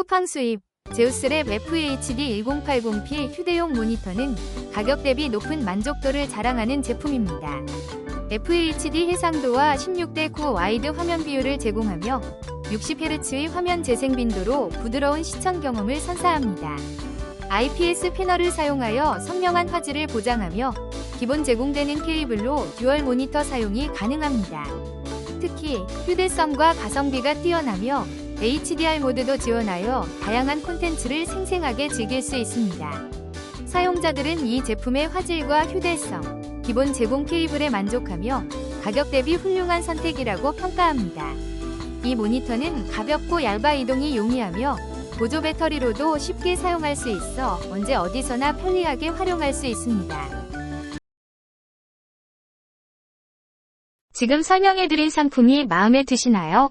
쿠팡 수입 제우스랩 FHD 1080p 휴대용 모니터는 가격 대비 높은 만족도를 자랑하는 제품입니다. FHD 해상도와 16대 9 와이드 화면 비율을 제공하며 60Hz의 화면 재생 빈도로 부드러운 시청 경험을 선사합니다. IPS 패널을 사용하여 선명한 화질을 보장하며 기본 제공되는 케이블로 듀얼 모니터 사용이 가능합니다. 특히 휴대성과 가성비가 뛰어나며 HDR 모드도 지원하여 다양한 콘텐츠를 생생하게 즐길 수 있습니다. 사용자들은 이 제품의 화질과 휴대성, 기본 제공 케이블에 만족하며 가격 대비 훌륭한 선택이라고 평가합니다. 이 모니터는 가볍고 얇아 이동이 용이하며 보조 배터리로도 쉽게 사용할 수 있어 언제 어디서나 편리하게 활용할 수 있습니다. 지금 설명해드린 상품이 마음에 드시나요?